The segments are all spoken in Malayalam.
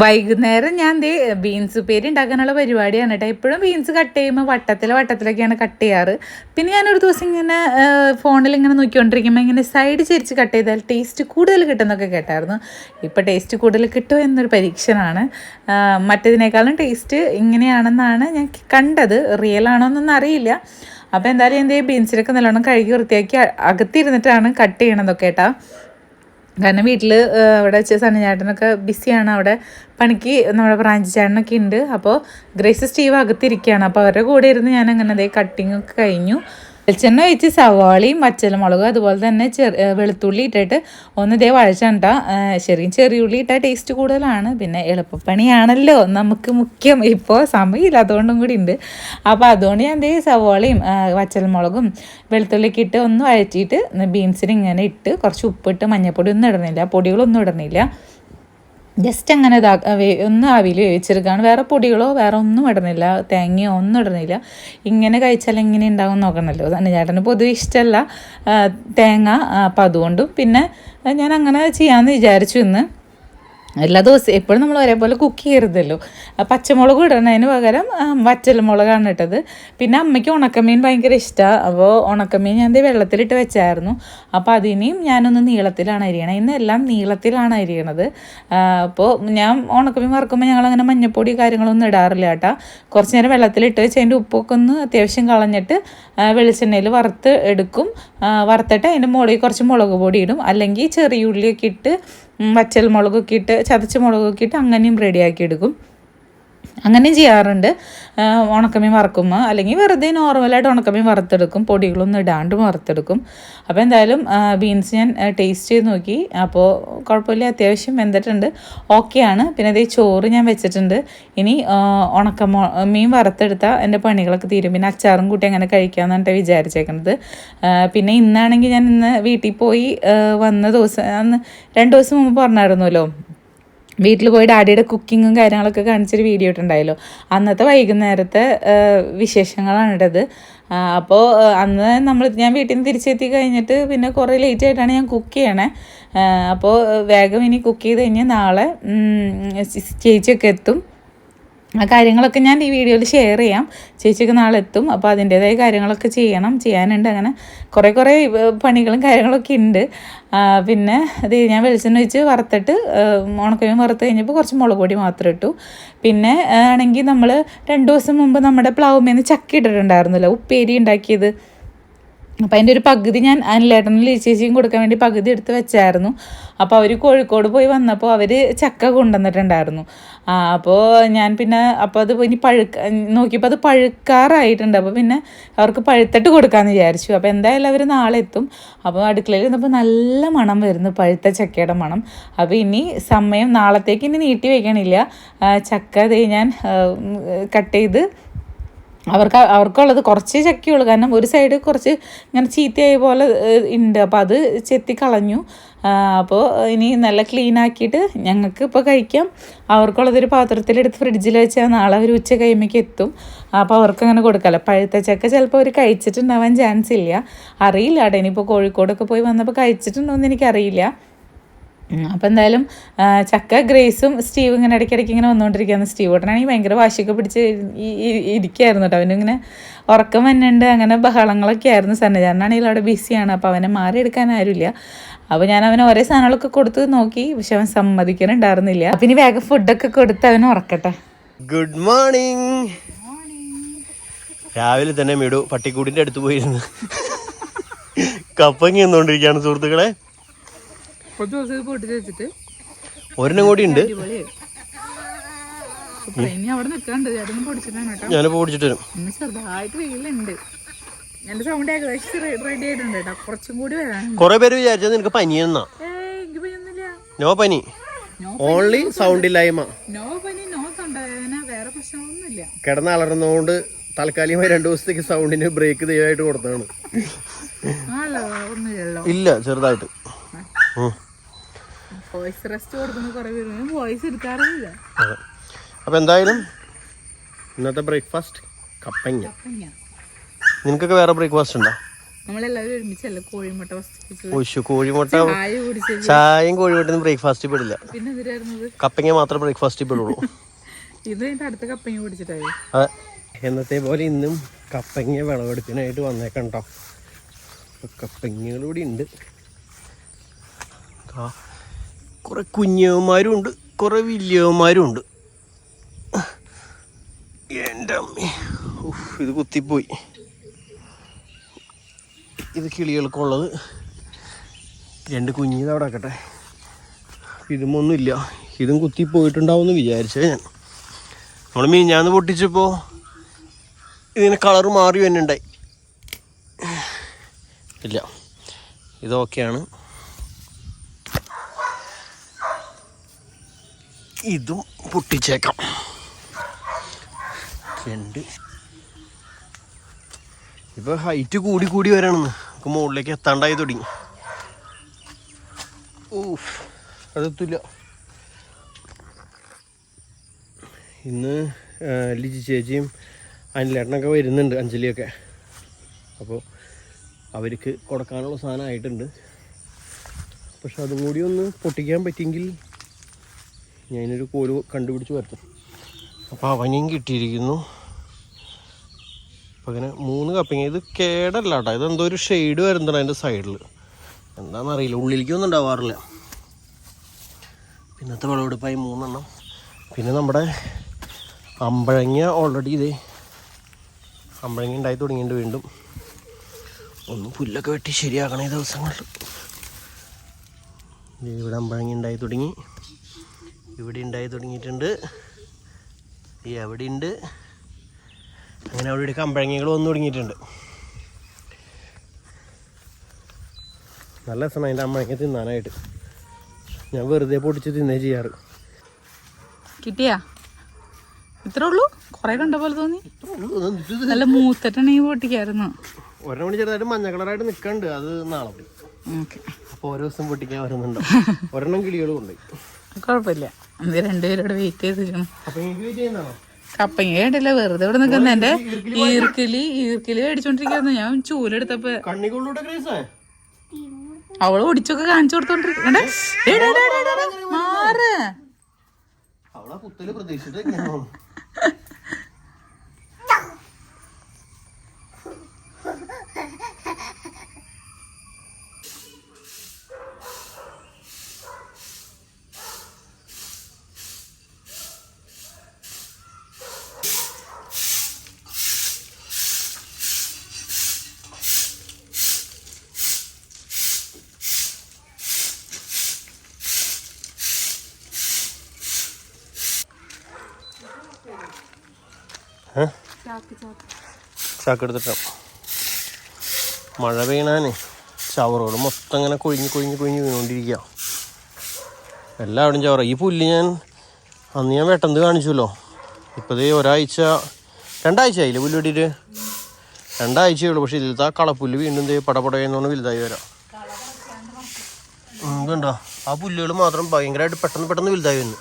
വൈകുന്നേരം ഞാൻ ദേ ബീൻസ് ഉപ്പേരി ഉണ്ടാക്കാനുള്ള പരിപാടിയാണ് കേട്ടോ. എപ്പോഴും ബീൻസ് കട്ട് ചെയ്യുമ്പോൾ വട്ടത്തിൽ വട്ടത്തിലൊക്കെയാണ് കട്ട് ചെയ്യാറ്. പിന്നെ ഞാനൊരു ദിവസം ഇങ്ങനെ ഫോണിൽ ഇങ്ങനെ നോക്കിക്കൊണ്ടിരിക്കുമ്പോൾ ഇങ്ങനെ സൈഡ് ചരിച്ച് കട്ട് ചെയ്താൽ ടേസ്റ്റ് കൂടുതൽ കിട്ടുന്നൊക്കെ കേട്ടായിരുന്നു. ഇപ്പോൾ ടേസ്റ്റ് കൂടുതൽ കിട്ടുമോ എന്നൊരു പരീക്ഷണമാണ് മറ്റേതിനേക്കാളും ടേസ്റ്റ് ഇങ്ങനെയാണെന്നാണ് ഞാൻ കണ്ടത്. റിയൽ ആണോ എന്നൊന്നും അറിയില്ല. അപ്പോൾ എന്തായാലും എന്ത് ബീൻസിലൊക്കെ നല്ലോണം കഴുകി വൃത്തിയാക്കി അകത്തിരുന്നിട്ടാണ് കട്ട് ചെയ്യണതൊക്കെ കേട്ടോ. കാരണം വീട്ടിൽ അവിടെ വെച്ച് സണ്ണിചേട്ടനൊക്കെ ബിസിയാണ്. അവിടെ പണിക്ക് നമ്മുടെ ബ്രാഞ്ച് ചേട്ടനൊക്കെ ഉണ്ട് അപ്പോൾ ഗ്രേസ് സ്റ്റീവ് അകത്തിരിക്കുകയാണ് അപ്പോൾ അവരുടെ കൂടെ ഇരുന്ന് ഞാൻ അങ്ങനെ അതേ കട്ടിങ്ങൊക്കെ കഴിഞ്ഞു. വെളിച്ചെണ്ണ ഒഴിച്ച് സവാളയും പച്ചമുളകും അതുപോലെ തന്നെ ചെറു വെളുത്തുള്ളി ഇട്ടിട്ട് ഒന്ന് ഇതേ വഴച്ചണ്ട ശരിക്കും ചെറിയ ഉള്ളി ഇട്ടാൽ ടേസ്റ്റ് കൂടുതലാണ്. പിന്നെ എളുപ്പപ്പണിയാണല്ലോ. നമുക്ക് മുഖ്യം ഇപ്പോൾ സമയമില്ല അതുകൊണ്ടും കൂടി ഉണ്ട്. അപ്പോൾ അതുകൊണ്ട് ഞാൻ ദേ സവാളയും പച്ചമുളകും വെളുത്തുള്ളിക്ക് ഇട്ട് ഒന്ന് വഴറ്റിയിട്ട് ബീൻസിന് ഇങ്ങനെ ഇട്ട് കുറച്ച് ഉപ്പിട്ട് മഞ്ഞൾപ്പൊടി ഒന്നും ഇടുന്നില്ല. പൊടികളൊന്നും ഇടുന്നില്ല. ജസ്റ്റ് അങ്ങനെ ഒന്ന് ആവിയിൽ വേവിച്ചെടുക്കുകയാണ് വേറെ പൊടികളോ വേറെ ഒന്നും ഇടുന്നില്ല. തേങ്ങയോ ഒന്നും ഇടുന്നില്ല. ഇങ്ങനെ കഴിച്ചാൽ എങ്ങനെ ഉണ്ടാവും നോക്കണമല്ലോ. ചേട്ടന് പൊതുവെ ഇഷ്ടമല്ല തേങ്ങ അപ്പം അതുകൊണ്ടും. പിന്നെ ഞാൻ അങ്ങനെ ചെയ്യാമെന്ന് വിചാരിച്ചു ഇന്ന്. എല്ലാ ദിവസവും എപ്പോഴും നമ്മൾ ഒരേപോലെ കുക്ക് ചെയ്യരുതല്ലോ. പച്ചമുളക് ഇടുന്നതിന് പകരം വറ്റൽ വറ്റൽമുളകാണ് ഇട്ടത്. പിന്നെ അമ്മയ്ക്ക് ഉണക്കമീൻ ഭയങ്കര ഇഷ്ടമാണ് അപ്പോൾ ഉണക്കമീൻ ഞാൻ വെള്ളത്തിലിട്ട് വെച്ചായിരുന്നു. അപ്പോൾ അതിനെയും ഞാനൊന്ന് നീളത്തിലാണ് അരിയണത് ഇന്ന് എല്ലാം നീളത്തിലാണ് അരിയണത്. അപ്പോൾ ഞാൻ ഉണക്കമീൻ വറുക്കുമ്പോൾ ഞങ്ങളങ്ങനെ മഞ്ഞപ്പൊടി കാര്യങ്ങളൊന്നും ഇടാറില്ല കേട്ടോ. കുറച്ച് നേരം വെള്ളത്തിലിട്ട് വെച്ച് അതിന്റെ ഉപ്പൊക്കെ ഒന്ന് അത്യാവശ്യം കളഞ്ഞിട്ട് വെളിച്ചെണ്ണയിൽ വറുത്ത് എടുക്കും. വറുത്തിട്ട് അതിന്റെ മുകളിൽ കുറച്ച് മുളക് പൊടി ഇടും. അല്ലെങ്കിൽ ചെറിയ ഉള്ളിയൊക്കെ ഇട്ട് വറ്റൽ മുളകൊക്കെ ഇട്ട് ചതച്ച മുളകൊക്കെ ഇട്ട് അങ്ങനെയും റെഡിയാക്കി എടുക്കും. അങ്ങനെയും ചെയ്യാറുണ്ട്. ഉണക്കമീൻ വറക്കുമ്പോൾ അല്ലെങ്കിൽ വെറുതെ നോർമലായിട്ട് ഉണക്കമീൻ വറുത്തെടുക്കും. പൊടികളൊന്നും ഇടാണ്ട് വറുത്തെടുക്കും. അപ്പോൾ എന്തായാലും ബീൻസ് ഞാൻ ടേസ്റ്റ് ചെയ്ത് നോക്കി. അപ്പോൾ കുഴപ്പമില്ല അത്യാവശ്യം വെന്തിട്ടുണ്ട്. ഓക്കെയാണ് പിന്നെ അതേ ചോറ് ഞാൻ വെച്ചിട്ടുണ്ട്. ഇനി ആ, ഉണക്ക മൊ- മീൻ വറുത്തെടുത്താൽ എന്റെ പണികളൊക്കെ തീരും. പിന്നെ അച്ചാറും കൂട്ടി അങ്ങനെ കഴിക്കാമെന്നാണ് വിചാരിച്ചേക്കുന്നത് പിന്നെ ഇന്നാണെങ്കിൽ ഞാൻ ഇന്ന് വീട്ടിൽ പോയി വന്ന ദിവസം അന്ന് രണ്ട് ദിവസം മുമ്പ് പറഞ്ഞായിരുന്നല്ലോ വീട്ടിൽ പോയി ഡാഡിയുടെ കുക്കിങ്ങും കാര്യങ്ങളൊക്കെ കാണിച്ചൊരു വീഡിയോ ഇട്ടുണ്ടായല്ലോ. അന്നത്തെ വൈകുന്നേരത്തെ വിശേഷങ്ങളാണ് ഇടത് അപ്പോൾ അന്ന് നമ്മൾ ഞാൻ വീട്ടിൽ നിന്ന് തിരിച്ചെത്തി കഴിഞ്ഞിട്ട് പിന്നെ കുറേ ലേറ്റ് ആയിട്ടാണ് ഞാൻ കുക്ക് ചെയ്യണേ. അപ്പോൾ വേഗം ഇനി കുക്ക് ചെയ്ത് കഴിഞ്ഞ് നാളെ ചേച്ചിയൊക്കെ എത്തും. ആ കാര്യങ്ങളൊക്കെ ഞാൻ ഈ വീഡിയോയിൽ ഷെയർ ചെയ്യാം. ചേച്ചിക്ക് നാളെ എത്തും. അപ്പോൾ അതിന്റേതായ കാര്യങ്ങളൊക്കെ ചെയ്യണം. ചെയ്യാനുണ്ട് അങ്ങനെ കുറേ കുറേ പണികളും കാര്യങ്ങളൊക്കെ ഉണ്ട് പിന്നെ അത് ഞാൻ വെളിച്ചെണ്ണ വെച്ച് വറുത്തിട്ട് ഉണക്കമീൻ വറുത്ത് കഴിഞ്ഞപ്പോൾ കുറച്ച് മുളക് പൊടി മാത്രം ഇട്ടു. പിന്നെ ആണെങ്കിൽ നമ്മൾ രണ്ട് ദിവസം മുമ്പ് നമ്മുടെ പ്ലാവുമേന്ന് ചക്കി ഇട്ടിട്ടുണ്ടായിരുന്നല്ലോ ഉപ്പേരി ഉണ്ടാക്കിയത്. അപ്പം അതിന്റെ ഒരു പകുതി ഞാൻ അനിലേട്ടനും ലീച്ചേച്ചിയും കൊടുക്കാൻ വേണ്ടി പകുതി എടുത്ത് വെച്ചായിരുന്നു. അപ്പോൾ അവർ കോഴിക്കോട് പോയി വന്നപ്പോൾ അവർ ചക്ക കൊണ്ടുവന്നിട്ടുണ്ടായിരുന്നു. അപ്പോൾ ഞാൻ പിന്നെ അപ്പോൾ അത് ഇനി പഴുക്ക നോക്കിയപ്പോൾ അത് പഴുക്കാറായിട്ടുണ്ട്. അപ്പോൾ പിന്നെ അവർക്ക് പഴുത്തിട്ട് കൊടുക്കാമെന്ന് വിചാരിച്ചു. അപ്പോൾ എന്തായാലും അവർ നാളെ എത്തും. അപ്പോൾ അടുക്കളയിൽ നിന്നപ്പോൾ നല്ല മണം വരുന്നു പഴുത്ത ചക്കയുടെ മണം. അപ്പോൾ ഇനി സമയം നാളത്തേക്ക് ഇനി നീട്ടി വയ്ക്കണില്ല ചക്ക അത് ഞാൻ കട്ട് ചെയ്ത് അവർക്ക് അവർക്കുള്ളത് കുറച്ച് ചക്കിയുള്ളൂ കാരണം ഒരു സൈഡ് കുറച്ച് ഇങ്ങനെ ചീത്തയായ പോലെ ഉണ്ട് അപ്പോൾ അത് ചെത്തി കളഞ്ഞു അപ്പോൾ ഇനി നല്ല ക്ലീൻ ആക്കിയിട്ട് ഞങ്ങൾക്ക് ഇപ്പോൾ കഴിക്കാം. അവർക്കുള്ളതൊരു പാത്രത്തിലെടുത്ത് ഫ്രിഡ്ജിൽ വെച്ചാൽ നാളെ ഒരു ഉച്ച കഴിയുമ്പോഴേക്ക് എത്തും. അപ്പോൾ അവർക്ക് അങ്ങനെ കൊടുക്കാമല്ലോ പഴുത്ത ചക്ക ചിലപ്പോൾ അവർ കഴിച്ചിട്ടുണ്ടാവാൻ ചാൻസ് ഇല്ല. അറിയില്ല കേട്ടോ. ഇനിയിപ്പോൾ കോഴിക്കോടൊക്കെ പോയി വന്നപ്പോൾ കഴിച്ചിട്ടുണ്ടോ എന്ന് എനിക്കറിയില്ല. അപ്പോൾ എന്തായാലും ചക്ക ഗ്രേസും സ്റ്റീവ് ഇങ്ങനെ ഇടയ്ക്കിടയ്ക്ക് ഇങ്ങനെ വന്നുകൊണ്ടിരിക്കുകയാണ്. സ്റ്റീവ് ഉടനാണെങ്കിൽ ഭയങ്കര വാശിയൊക്കെ പിടിച്ച് ഇരിക്കുകയായിരുന്നു കേട്ടോ. അവനിങ്ങനെ ഉറക്കം വന്നുണ്ട് അങ്ങനെ ബഹളങ്ങളൊക്കെ ആയിരുന്നു. സന്നജാനാണെങ്കിൽ അവിടെ ബിസിയാണ്. അപ്പോൾ അവനെ മാറിയെടുക്കാൻ ആരുമില്ല. അപ്പോൾ ഞാൻ അവന് ഒരേ സാധനങ്ങളൊക്കെ കൊടുത്ത് നോക്കി പക്ഷെ അവൻ സമ്മതിക്കാനുണ്ടായിരുന്നില്ല. അപ്പം ഇനി വേഗം ഫുഡൊക്കെ കൊടുത്ത് അവൻ ഉറക്കട്ടെ. ഗുഡ് മോർണിംഗ് രാവിലെ തന്നെ മിടു പട്ടിക്കൂടിന്റെ അടുത്ത് പോയിരുന്നു. കപ്പങ്ങി എന്നോണ്ടിരിക്കുകയാണ് സുഹൃത്തുക്കളെ. ഒരു ദിവസം പൊട്ടിച്ച് വെച്ചിട്ട് ഒരെണ്ണം കൂടി ഉണ്ട്. ഇനി അവിടെ നിൽക്കാണ്ട്. ചേട്ടനും പൊടിച്ചിട്ടാണ് കേട്ടോ. ഞാനിപ്പോ പൊടിച്ചിട്ട് വരും. ഇന്ന് ചെറുതായിട്ട് വെയിലുണ്ട്. എന്റെ സൗണ്ട് ഏകദേശം റെഡി ആയിട്ടുണ്ട് കേട്ടോ. കുറച്ചും കൂടി വരാൻ കുറെ പേര് വിചാരിച്ചത് നിനക്ക് പനിയെന്നാ എനിക്ക് പനിയൊന്നുമില്ല. നോ പനി. ഓൺലി സൗണ്ട് ഇല്ലായ്മ. നോ പനി നോ തൊണ്ടവേദന വേറെ പ്രശ്നമൊന്നുമില്ല. കിടന്ന് അലർന്നുകൊണ്ട് താൽക്കാലികമായി രണ്ടു ദിവസത്തേക്ക് സൗണ്ടിന് ബ്രേക്ക് ദയവായിട്ട് കൊടുത്താണ് ഇല്ല ചെറുതായിട്ട്. വോയിസ് റെസ്റ്റ് കൊടുക്കുന്ന കുറെ പേര് വോയിസ് എടുക്കാറില്ല അതെ. അപ്പൊ എന്തായാലും ഇന്നത്തെ ബ്രേക്ക്ഫാസ്റ്റ് കപ്പങ്ങ. നിനക്കൊക്കെ വേറെ ബ്രേക്ക്ഫാസ്റ്റ് ഉണ്ടോ? നമ്മളെല്ലാവരും ഒരുമിച്ചല്ല കോഴിമുട്ട ഒശു കോഴിമുട്ട ചായയും കോഴിമുട്ടയും ബ്രേക്ക്ഫാസ്റ്റ് പെടില്ല പിന്നെ എന്തിനായിരുന്നത്? കപ്പങ്ങ മാത്രമേ ബ്രേക്ക്ഫാസ്റ്റ് പെടുള്ളൂ ഇത് അടുത്ത കപ്പയും കുടിച്ചിട്ടായി. അതെ. എന്നത്തെ പോലെ ഇന്നും കപ്പങ്ങ വിളവെടുപ്പിനായിട്ട് വന്നേക്കണ്ടോ കേട്ടോ കൂടി ഉണ്ട് കുറെ കുഞ്ഞവന്മാരും ഉണ്ട് കുറേ വലിയവന്മാരും ഉണ്ട് എന്റെ അമ്മേ ഇത് കുത്തിപ്പോയി. ഇത് കിളികൾക്കുള്ളത്. രണ്ട് കുഞ്ഞിത് അവിടെ ആക്കട്ടെ ഇതുമൊന്നുമില്ല. ഇതും കുത്തിപ്പോയിട്ടുണ്ടാവും എന്ന് വിചാരിച്ചത് ഞാൻ. നമ്മൾ മീഞ്ഞാന്ന് പൊട്ടിച്ചപ്പോൾ ഇതിന് കളറ് മാറി വന്നിട്ടുണ്ടായി. ഇല്ല ഇതൊക്കെയാണ്. ഇതും പൊട്ടിച്ചേക്കാം. രണ്ട്. ഇപ്പൊ ഹൈറ്റ് കൂടി കൂടി വരാണെന്ന്. നമുക്ക് മുകളിലേക്ക് എത്താണ്ടായി തുടങ്ങി. ഊഫ് അതെത്തില്ല. ഇന്ന് ലിജി ചേച്ചിയും അനിലേട്ടനൊക്കെ വരുന്നുണ്ട് അഞ്ജലിയൊക്കെ. അപ്പോൾ അവർക്ക് കൊടുക്കാനുള്ള സാധനം ആയിട്ടുണ്ട്. പക്ഷെ അതും കൂടി ഒന്ന് പൊട്ടിക്കാൻ പറ്റിയെങ്കിൽ ഞാനൊരു കോൽ കണ്ടുപിടിച്ച് വരുത്തും അപ്പോൾ അവനെയും കിട്ടിയിരിക്കുന്നു. അപ്പോൾ അങ്ങനെ മൂന്ന് കപ്പിങ് ഇത് കേടല്ല കേട്ടോ. ഇതെന്തോ ഒരു ഷെയ്ഡ് വരുന്നുണ്ട് അതിന്റെ സൈഡിൽ എന്താണെന്നറിയില്ല ഉള്ളിലേക്കൊന്നും ഉണ്ടാവാറില്ല. പിന്നത്തെ വിളവെടുപ്പായി മൂന്നെണ്ണം. പിന്നെ നമ്മുടെ അമ്പഴങ്ങ ഓൾറെഡി ഇതേ അമ്പഴങ്ങ ഉണ്ടായി തുടങ്ങിയിട്ടുണ്ട് വീണ്ടും. ഒന്ന് പുല്ലൊക്കെ വെട്ടി ശരിയാക്കണേ ദിവസങ്ങളിൽ ഇവിടെ അമ്പഴങ്ങ ഉണ്ടായി തുടങ്ങി. ഇവിടെ ഉണ്ടായി തുടങ്ങിയിട്ടുണ്ട്. ഈ അവിടെ ഉണ്ട്. അങ്ങനെ അവിടെ ഇവിടെ കമ്പഴങ്ങികൾ വന്നു തുടങ്ങിയിട്ടുണ്ട്. നല്ല രസമാണ് അതിന്റെ അമ്മയ്ക്ക് തിന്നാനായിട്ട്. ഞാൻ വെറുതെ പൊടിച്ച് തിന്നേ ചെയ്യാറ്. കിട്ടിയാ? ഇത്രേ ഉള്ളൂ? കുറെ കണ്ട പോലെ തോന്നി. നല്ല മൂത്തിട്ടുണ്ടെങ്കിൽ പൊട്ടിക്കായിരുന്നു. ഒരെണ്ണം ചെറുതായിട്ട് മഞ്ഞ കളറായിട്ട് നിൽക്കണ്ട്. അത് നാളെ അപ്പോൾ ഓരോ ദിവസം പൊട്ടിക്കാൻ വരുന്നുണ്ടോ. ഒരെണ്ണം കിളികളും ഉണ്ട്. കുഴപ്പമില്ല. ഇത് രണ്ടുപേരോട് വെയിറ്റ് ചെയ്ത് നിൽക്കണം അപ്പം എനിക്ക് വെയിറ്റ് ചെയ്യുന്നതാണോ? കപ്പങ്ങ കേട്ടില്ല വെറുതെ ഇവിടെ നിൽക്കുന്ന. എന്റെ ഈർക്കിലി ഈർക്കിലി മേടിച്ചോണ്ടിരിക്കുന്നു. ഞാൻ ചൂലെടുത്തപ്പോ അവൾ ഒടിച്ചൊക്കെ കാണിച്ചു കൊടുത്തോണ്ടിരിക്കണ്ടേ മാറ്. അവളെ കുത്തൽ പ്രതീക്ഷിച്ചിട്ട് ഏ? ചാക്കെടുത്തിട്ടോ. മഴ പെയ്യണേ ചവറുകൾ മൊത്തം ഇങ്ങനെ കൊഴിഞ്ഞ് കൊഴിഞ്ഞ് കൊഴിഞ്ഞ് വീണുകൊണ്ടിരിക്കുക എല്ലാവിടും ചവറ. ഈ പുല്ല് ഞാൻ അന്ന് ഞാൻ വെട്ടന്ത് കാണിച്ചല്ലോ. ഇപ്പം ദേ ഒരാഴ്ച രണ്ടാഴ്ച ആയില്ലേ പുല്ല് വെട്ടിയിട്ട് രണ്ടാഴ്ചയേ ഉള്ളൂ. പക്ഷെ ഇതിലത്തെ ആ കളപ്പുല്ല് വീണ്ടും ദേ പടപടയെന്നോണ്ട് വലുതായി വരാം. എന്തുണ്ടോ ഇതുണ്ടോ ആ പുല്ലുകൾ മാത്രം ഭയങ്കരമായിട്ട് പെട്ടെന്ന് പെട്ടെന്ന് വലുതായി വന്നു.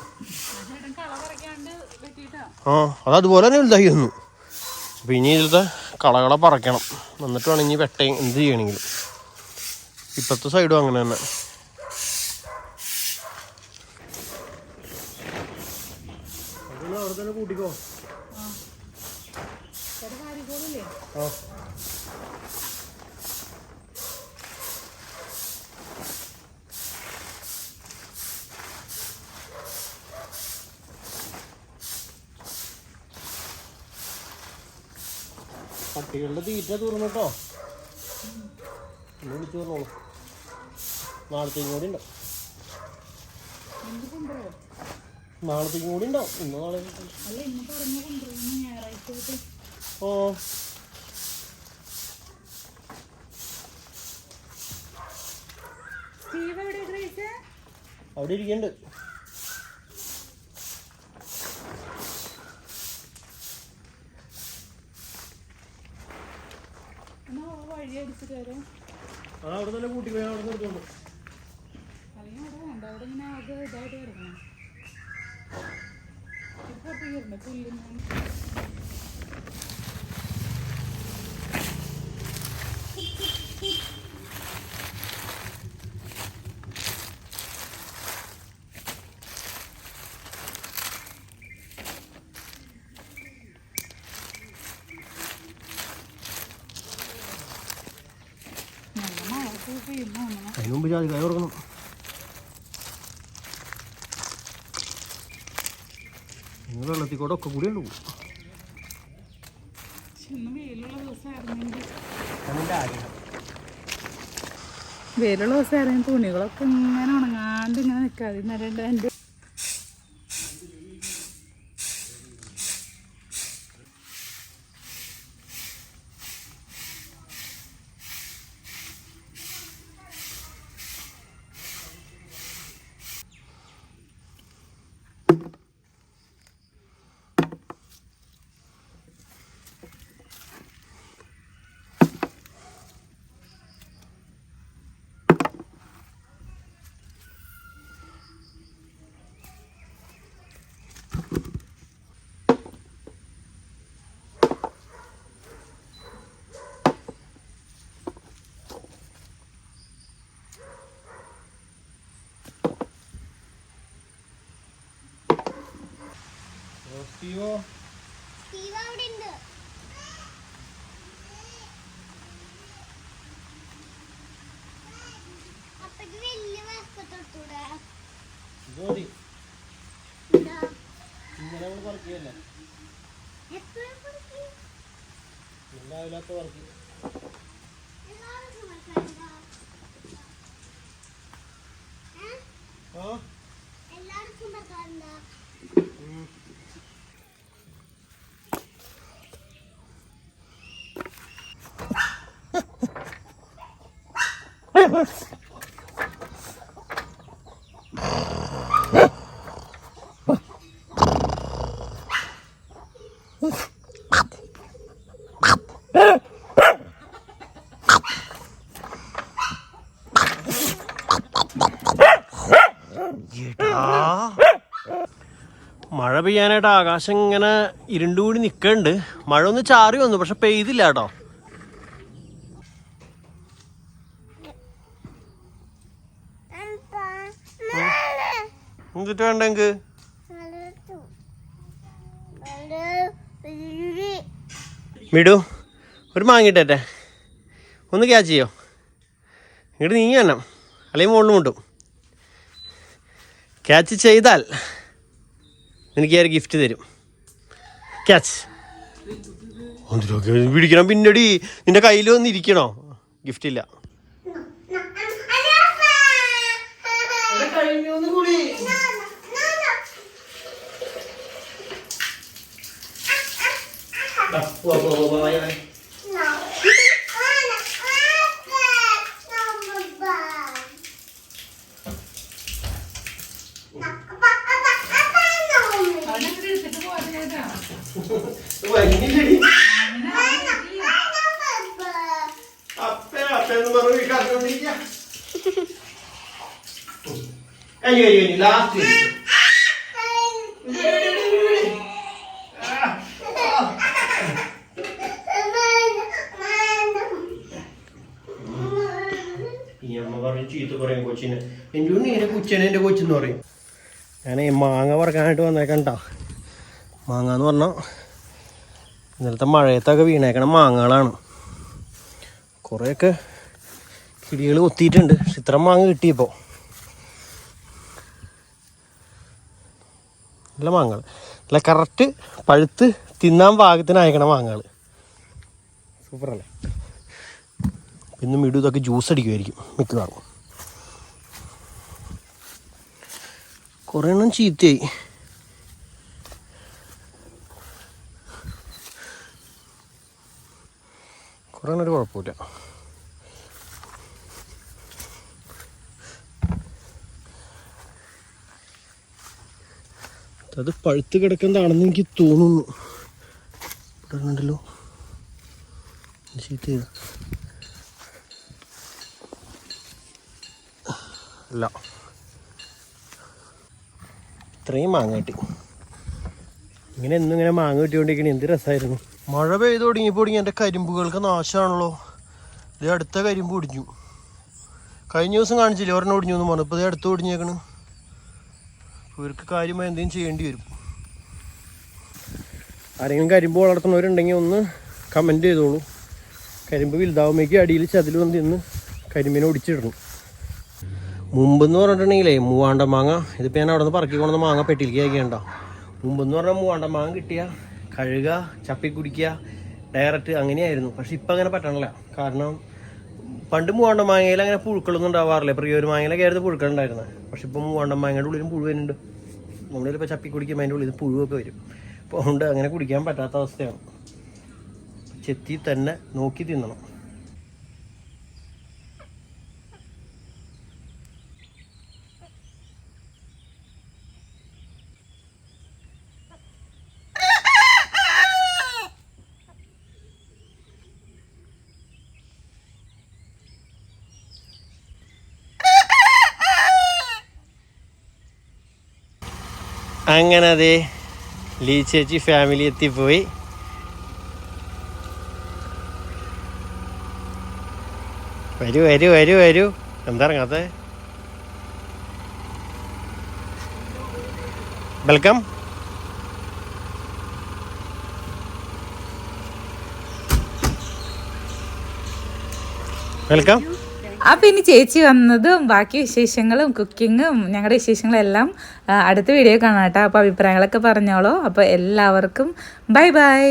ആ അത് അതുപോലെ തന്നെ വലുതായി വന്നു. അപ്പോൾ ഇനി ഇതിലത്തെ കളകളെ പറക്കണം. എന്നിട്ട് വേണം ഇനി വെട്ട എന്ത് ചെയ്യണമെങ്കിലും. ഇപ്പോഴത്തെ സൈഡും അങ്ങനെ തന്നെ. അവിടെ തന്നെ കൂട്ടിക്കോ. ആ. പട്ടികളുടെ തീറ്റ തീർന്നിട്ടോ ഇന്ന് വിളിച്ചു പറഞ്ഞോളൂ നാളത്തേക്കും കൂടി ഉണ്ടാവും. നാളത്തേക്കും കൂടി ഉണ്ടാവും. ഇന്ന് നാളെ ഓ. അവിടെ ഇരിക്കണ്ട് ആ അവിടെ തന്നെ കൂട്ടി പോയി അവിടെ നിർത്തുന്നു അതിന് മുമ്പ് ജാതിക്കായ കൊടുക്കണം. നിങ്ങൾ വെള്ളത്തിൽ കൂടെ ഒക്കെ കൂടി ഉണ്ട് വെയിലുള്ള ദിവസമായിരുന്നു തുണികളൊക്കെ ഇങ്ങനെ ഉണങ്ങാണ്ട് ഇങ്ങനെ നിൽക്കാതെ നടേണ്ട എന്റെ സ്റ്റീവ് അവിടെ ഉണ്ട് അപ്പക്ക് വലിയ വസ്കത്തൊട്ടൂടെ ഇതാ. എപ്പോഴും കൊടുക്കും എല്ലാവർക്കും മനസ്സിലായില്ല എല്ലാവർക്കും മഴ പെയ്യാനായിട്ട് ആകാശം ഇങ്ങനെ ഇരുണ്ടുകൂടി നിൽക്കുന്നുണ്ട് മഴ ഒന്ന് ചാറി വന്നു പക്ഷെ പെയ്തില്ല കേട്ടോ. എന്നിട്ട് വേണ്ടെങ്കിൽ മിടു ഒരു മാങ്ങിട്ടേ ഒന്ന് ക്യാച്ച് ചെയ്യോ? ഇങ്ങോട്ട് നീങ്ങി വേണം അല്ലെങ്കിൽ മുകളിൽ മുട്ടും ക്യാച്ച് ചെയ്താൽ എനിക്ക് ഏറെ ഗിഫ്റ്റ് തരും. ക്യാച്ച്. പിടിക്കണം പിന്നടി. നിന്റെ കയ്യിൽ വന്നിരിക്കണോ? ഗിഫ്റ്റ് ഇല്ല. Pula, pula, pula, vai, vai. Hey, you, you, last thing. ഈ അമ്മ പറയും കൊച്ചിനെ. ഞാനേ മാങ്ങ പറക്കാനായിട്ട് വന്നേക്കണ്ട മാങ്ങ എന്ന് പറഞ്ഞാൽ ഇന്നലത്തെ മഴയത്തൊക്കെ വീണേക്കണ മാങ്ങകളാണ്. കുറേയൊക്കെ കിടികൾ കൊത്തിയിട്ടുണ്ട്. പക്ഷെ ഇത്ര മാങ്ങ കിട്ടിയപ്പോൾ നല്ല മാങ്ങകൾ നല്ല കറക്റ്റ് പഴുത്ത് തിന്നാൻ പാകത്തിനായിക്കണം മാങ്ങകൾ സൂപ്പറല്ലേ? ഇന്നും ഇടും ഇതൊക്കെ ജ്യൂസ് അടിക്കുമായിരിക്കും മിക്കവാറും. കുറേ എണ്ണം ചീത്തയായി. കുറേ എണ്ണം ഒരു കുഴപ്പമില്ല. അത് പഴുത്ത് കിടക്കുന്നതാണെന്ന് എനിക്ക് തോന്നുന്നു. ഇവിടെ കണ്ടല്ലോ. ചീത്ത അല്ല ഇത്രയും മാങ്ങ കിട്ടി. ഇങ്ങനെ എന്നും ഇങ്ങനെ മാങ്ങ കിട്ടിക്കൊണ്ടിരിക്കണ എന്ത് രസമായിരുന്നു മഴ പെയ്ത് തുടങ്ങിയപ്പോൾ തുടങ്ങി എന്റെ കരിമ്പുകൾക്ക് നാശമാണല്ലോ ഇത് അടുത്ത കരിമ്പ് ഒടിഞ്ഞു. കഴിഞ്ഞ ദിവസം കാണിച്ചില്ലേ ഒരെണ്ണം ഒടിഞ്ഞു എന്ന് പറഞ്ഞു. ഇപ്പോൾ ഇത് അടുത്ത് ഒടിഞ്ഞേക്കണ്. ഇവർക്ക് കാര്യമായി എന്തെങ്കിലും ചെയ്യേണ്ടി വരും. ആരെങ്കിലും കരിമ്പ് വളർത്തുന്നവരുണ്ടെങ്കിൽ ഒന്ന് കമന്റ് ചെയ്തോളൂ. കരിമ്പ് വലുതാവുമ്പോഴേക്കും അടിയിൽ ചതിൽ വന്ന് തിന്ന് കരിമ്പിനെ ഒടിച്ചിടണം. മുമ്പെന്ന് പറഞ്ഞിട്ടുണ്ടെങ്കിലേ മൂവാണ്ട മാങ്ങ. ഇതിപ്പോൾ ഞാൻ അവിടെ നിന്ന് പറക്കി കൊണ്ടുവന്ന മാങ്ങ പെട്ടിയിലേക്ക് അയക്കേണ്ട മുമ്പെന്ന് പറഞ്ഞാൽ മൂവാണ്ട മാങ്ങ കിട്ടിയ കഴുകുക ചപ്പി കുടിക്കുക ഡയറക്റ്റ് അങ്ങനെയായിരുന്നു. പക്ഷെ ഇപ്പം അങ്ങനെ പറ്റണില്ല. കാരണം പണ്ട് മൂവാണ്ട മാങ്ങയിൽ അങ്ങനെ പുഴുക്കളൊന്നും ഉണ്ടാവാറില്ല. പ്രിയ ഒരു മാങ്ങയിലൊക്കെ ആയിരുന്നു പുഴുക്കൾ ഉണ്ടായിരുന്നത് പക്ഷെ ഇപ്പം മൂവാണ്ട മാങ്ങയുടെ ഉള്ളിലും പുഴു വരുന്നുണ്ട്. നമ്മളിപ്പോൾ ചപ്പി കുടിക്കുമ്പോൾ അതിന്റെ ഉള്ളിൽ പുഴുവൊക്കെ വരും. അപ്പോൾ അതുകൊണ്ട് അങ്ങനെ കുടിക്കാൻ പറ്റാത്ത അവസ്ഥയാണ്. ചെത്തി തന്നെ നോക്കി തിന്നണം. അങ്ങനെ അതെ ലീ ചേച്ചി ഫാമിലി എത്തിപ്പോയി. വരൂ വരൂ വരൂ വരൂ. എന്താ ഇറങ്ങാത്ത? വെൽക്കം വെൽക്കം അപ്പം ഇനി ചേച്ചി വന്നതും ബാക്കി വിശേഷങ്ങളും കുക്കിങ്ങും ഞങ്ങളുടെ വിശേഷങ്ങളെല്ലാം അടുത്ത വീഡിയോ കാണാം കേട്ടോ. അപ്പോൾ അഭിപ്രായങ്ങളൊക്കെ പറഞ്ഞോളൂ. അപ്പോൾ എല്ലാവർക്കും ബൈ ബൈ.